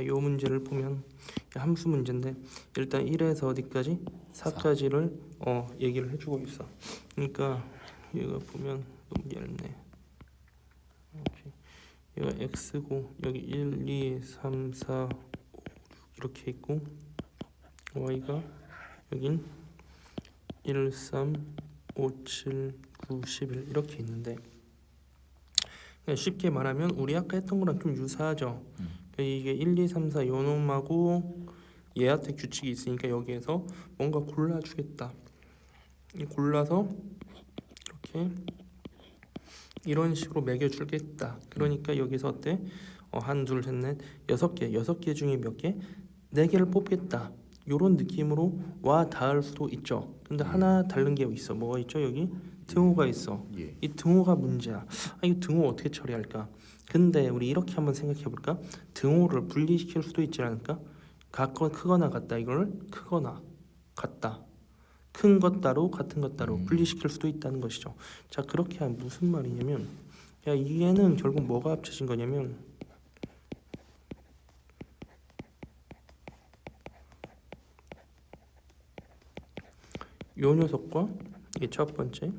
자, 요 문제를 보면 함수 문제인데 일단 1에서 어디까지 4까지를 어 얘기를 해주고 있어. 그러니까 얘가 보면 너무 얇네. 오케이. 얘가 x고 여기 1, 2, 3, 4, 5, 6 이렇게 있고 y가 여긴 1, 3, 5, 7, 9, 11 이렇게 있는데 그냥 쉽게 말하면 우리 아까 했던 거랑 좀 유사하죠. 음. 이게 1, 2, 3, 4 요놈하고 얘한테 규칙이 있으니까 여기에서 뭔가 골라주겠다. 이 골라서 이렇게 이런 식으로 매겨주겠다. 그러니까 여기서 어때? 어, 한, 둘, 셋, 넷, 여섯 개, 여섯 개 중에 몇 개? 네 개를 뽑겠다. 요런 느낌으로 와 닿을 수도 있죠. 근데 하나 다른 게 있어. 뭐가 있죠? 여기 등호가 있어. 예. 이 등호가 문제야. 아, 이 등호 어떻게 처리할까? 근데 우리 이렇게 한번 생각해 볼까? 등호를 분리시킬 수도 있지 않을까? 같거 크거나 같다 이걸 크거나 같다. 큰 것 따로 같은 것 따로 음. 분리시킬 수도 있다는 것이죠. 자 그렇게 하면 무슨 말이냐면 야 얘는 결국 뭐가 합쳐진 거냐면 요 녀석과 이게 첫 번째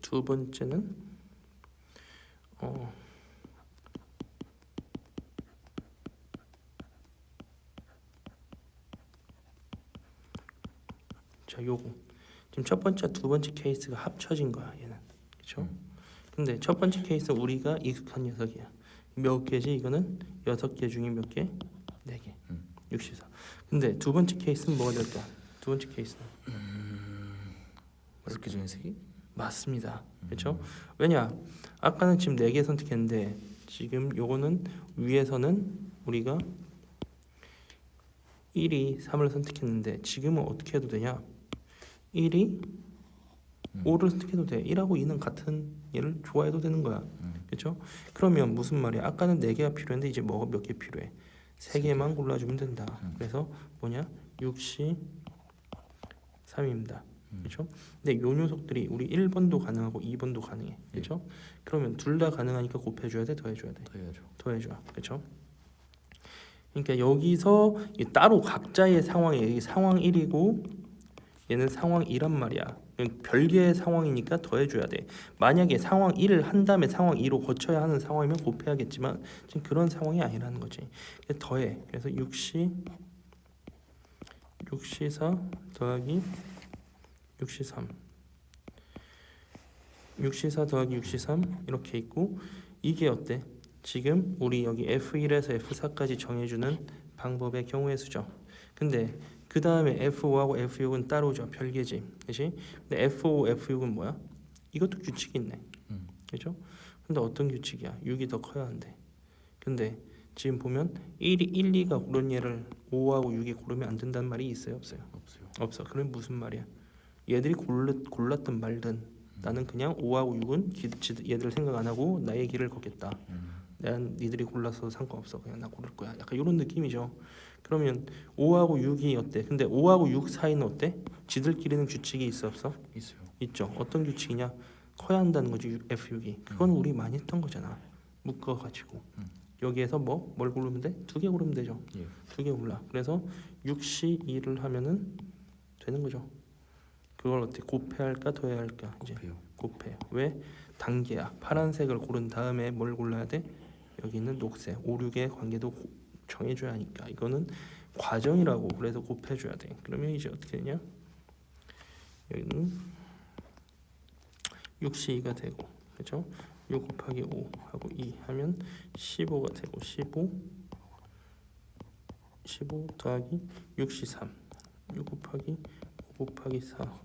두 번째는 어 자, 요거 지금 첫 번째, 두 번째 케이스가 합쳐진 거야, 얘는. 그렇죠? 근데 첫 번째 케이스 우리가 익숙한 녀석이야. 몇 개지? 이거는 여섯 개 중에 몇 개? 네 개. 음. 64. 근데 두 번째 케이스는 뭐가 될까? 두 번째 케이스는 여섯 개 중에 세 개? 맞습니다. 그렇죠? 왜냐? 아까는 지금 네 개 선택했는데 지금 요거는 위에서는 우리가 1이 3을 선택했는데 지금은 어떻게 해도 되냐? 1이 음. 5를 선택해도 돼. 1하고 2는 같은 얘를 좋아해도 되는 거야. 음. 그렇죠? 그러면 무슨 말이야? 아까는 네 개가 필요했는데 이제 뭐가 몇 개 필요해? 세 개만 골라주면 된다. 음. 그래서 뭐냐? 6시 3입니다. 음. 그렇죠? 근데 요 녀석들이 우리 1번도 가능하고 2번도 가능해. 그렇죠? 그러면 둘 다 가능하니까 곱해 줘야 돼, 더해 줘야 돼, 더 해야죠. 더해 줘. 그렇죠? 그러니까 여기서 이 따로 각자의 상황이 상황 1이고 얘는 상황 2란 말이야. 별개의 상황이니까 더해줘야 돼. 만약에 상황 1을 한 다음에 상황 2로 거쳐야 하는 상황이면 곱해야겠지만 지금 그런 상황이 아니라는 거지. 더해. 그래서 6시 6시 4 더하기 6시 3 6시 4 더하기 6시 3 이렇게 있고 이게 어때? 지금 우리 여기 F1에서 F4까지 정해주는 방법의 경우의 수죠. 근데 그 다음에 F5하고 F6은 따로죠. 별개지. 그렇지? 근데 F5, F6은 뭐야? 이것도 규칙이 있네. 음. 그렇죠? 근데 어떤 규칙이야? 6이 더 커야 한대. 근데 지금 보면 1이 1, 2가 고른 얘를 5하고 6이 고르면 안 된다는 말이 있어요, 없어요? 없어요. 없어. 그럼 무슨 말이야? 얘들이 골랐, 골랐든 말든 나는 그냥 5하고 6은 기, 지, 얘들 생각 안 하고 나의 길을 걷겠다. 음. 난 니들이 골라서 상관없어. 그냥 나 고를 거야. 약간 이런 느낌이죠. 그러면 5하고 6이 어때? 근데 5하고 6 사이는 어때? 지들끼리는 규칙이 있어 없어? 있어요. 있죠. 어떤 규칙이냐? 커야 한다는 거지 F6이. 그건 우리 많이 했던 거잖아. 묶어 가지고. 음. 여기에서 뭐 뭘 고르면 돼? 두 개 고르면 되죠. 예. 두개 골라. 그래서 6시 2를 하면은 되는 거죠. 그걸 어떻게 곱해야 할까 더해야 할까? 곱해요. 곱해요. 왜? 단계야. 파란색을 고른 다음에 뭘 골라야 돼? 여기 있는 녹색, 5, 6의 관계도 고- 정해줘야 하니까 이거는 과정이라고 그래서 곱해줘야 돼. 그러면 이제 어떻게 되냐? 여기는 6시 2가 되고 그렇죠? 6 곱하기 5 하고 2 하면 15가 되고 15 15 더하기 6시 3 6 곱하기 5 곱하기 4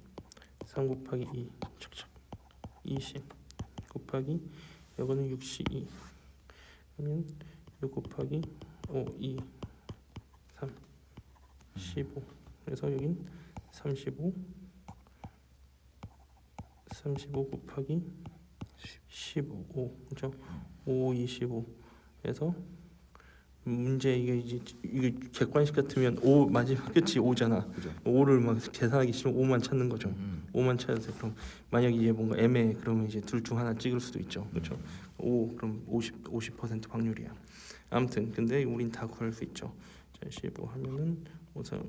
3 곱하기 2 착착 20 곱하기 이거는 6시 2 그러면 6 곱하기 5 2 3 15 그래서 여긴 35 35 곱하기 15 그죠? 5 25 그래서 문제 이게 이제 이게 객관식 같으면 5 마지막 끝이 5잖아. 그죠? 5를 막 계산하기 싫으면 5만 찾는 거죠. 음. 5만 찾아서 그럼 만약 이게 뭔가 애매해 그러면 이제 둘 중 하나 찍을 수도 있죠. 그렇죠? 5 그럼 50 50% 확률이야. 아무튼 근데 우린 다 구할 수 있죠. 자, 15 하면은 5 3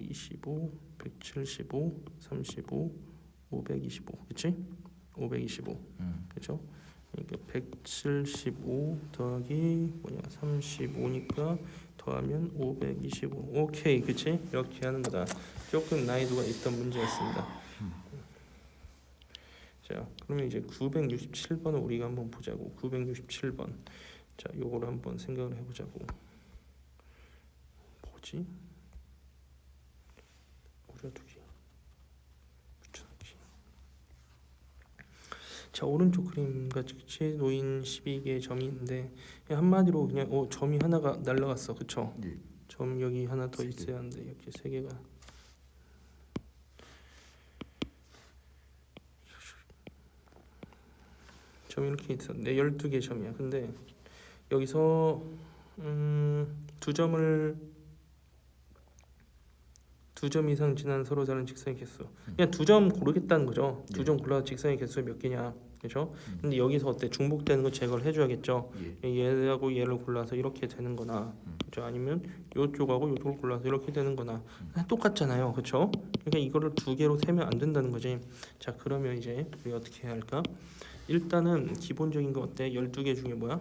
25 175 35 525. 그렇지? 525. 음. 그렇죠? 그러니까 175 더하기 뭐냐 35니까 더하면 525 오케이 그치? 이렇게 하는 거다 조금 난이도가 있던 문제였습니다 자 그러면 이제 967번을 우리가 한번 보자고 967번 자 요거를 한번 생각을 해보자고 뭐지? 오려두기 붙여넣기 자 오른쪽 그림 같이 놓인 12개의 점이 있는데 한마디로 그냥 어 점이 하나가 날라갔어 그쵸? 예. 점 여기 하나 더. 있어야 하는데 이렇게 세 개가 점 이렇게 있었는데 12개 점이야 근데 여기서 음, 두 점을 두 점 이상 지난 서로 다른 직선의 개수. 그냥 두 점 고르겠다는 거죠. 두 예. 점 골라서 직선의 개수 몇 개냐. 그렇죠? 음. 근데 여기서 어때? 중복되는 거 제거를 해줘야겠죠? 예. 얘하고 얘를 골라서 이렇게 되는 거나. 음. 그죠? 아니면 요쪽하고 요쪽을 골라서 이렇게 되는 거나. 그냥 똑같잖아요. 그쵸 그러니까 이거를 두 개로 세면 안 된다는 거지. 자 그러면 이제 우리 어떻게 해야 할까? 일단은 기본적인 거 어때? 12개 중에 뭐야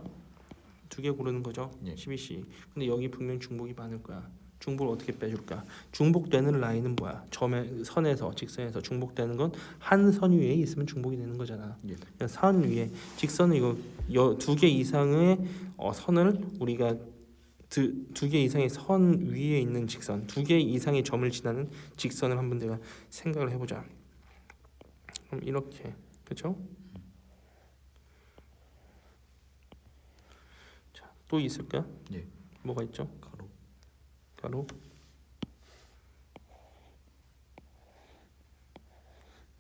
두 개 고르는 거죠? 예. 12C 근데 여기 분명 중복이 많을 거야. 중복을 어떻게 빼줄까? 중복되는 라인은 뭐야? 점에 선에서 직선에서 중복되는 건 한 선 위에 있으면 중복이 되는 거잖아. 예. 그냥 선 위에 직선은 이거 두 개 이상의 어, 선을 우리가 두개 이상의 선 위에 있는 직선 두 개 이상의 점을 지나는 직선을 한번 내가 생각을 해보자. 그럼 이렇게. 그렇죠? 자 또 있을까? 예. 뭐가 있죠? 가로. 가로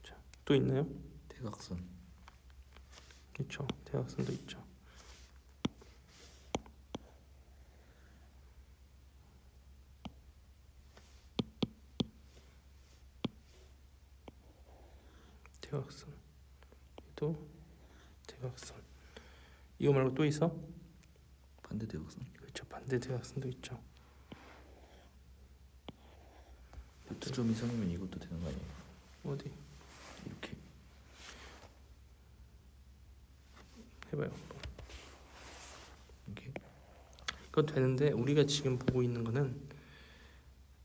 자 또 있나요? 대각선. 그렇죠 대각선도 있죠 대각선 또 대각선 이거 말고 또 있어? 반대 대각선. 그렇죠 반대 대각선도 있죠 두점 이상이면 이것도 되는 거 아니에요? 어디 이렇게. 해봐요 이게. 그거 되는데 우리가 지금 보고 있는 거는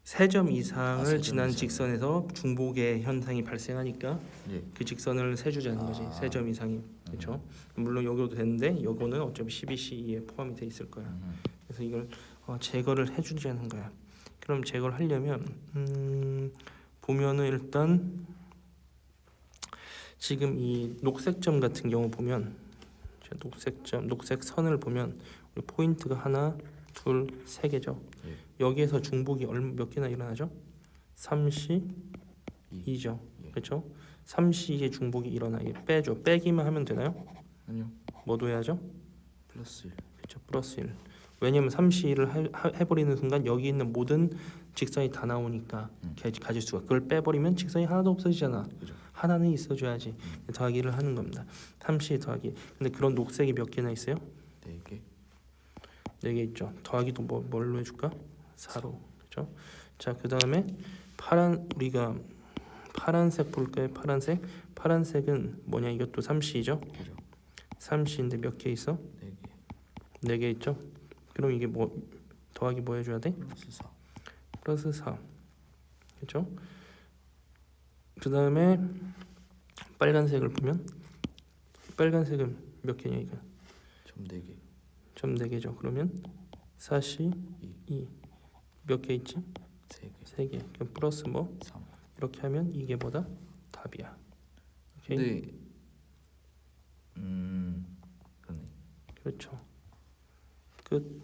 세점 이상을 아, 세점 지난 이상. 직선에서 중복의 현상이 발생하니까 예. 그 직선을 세주자는 거지 아. 세점 이상이 그렇죠 물론 여기도 되는데 요거는 어차피 12C에 포함이 돼 있을 거야 음. 그래서 이걸 어, 제거를 해주자는 거야 그럼 제거를 하려면 음, 보면은 일단 지금 이 녹색 점 같은 경우 보면 자, 녹색 점 녹색 선을 보면 우리 포인트가 하나 둘 세 개죠 예. 여기에서 중복이 얼마 몇 개나 일어나죠 3C 이. 2죠 예. 그렇죠 3C의 중복이 일어나 이게 빼죠 빼기만 하면 되나요 아니요. 뭐도 해야죠 플러스 1. 그렇죠 플러스 1 왜냐면 3C를 해 버리는 순간 여기 있는 모든 직선이 다 나오니까 음. 개- 가질 수가 그걸 빼버리면 직선이 하나도 없어지잖아 그죠. 하나는 있어줘야지 더하기를 하는 겁니다 3C 더하기 근데 그런 녹색이 몇 개나 있어요? 네 개. 4개 있죠 더하기도 뭐, 뭘로 해줄까? 4로 그렇죠 자 그 다음에 파란 우리가 파란색 볼까요 파란색 파란색은 뭐냐 이것도 3C죠 그죠. 3C인데 몇 개 있어? 네 개. 4개 있죠 그럼 이게 뭐 더하기 뭐 해줘야 돼? 플러스 4. 플러스 4 그렇죠? 그 다음에 빨간색을 보면 빨간색은 몇 개냐 이거 점네 개. 점 4개죠 그러면 4C 2몇 개 있지? 세 개. 3개 그럼 플러스 뭐 3. 이렇게 하면 이게 뭐다? 답이야 오케이? 근데 음. 그러네. 그렇죠 끝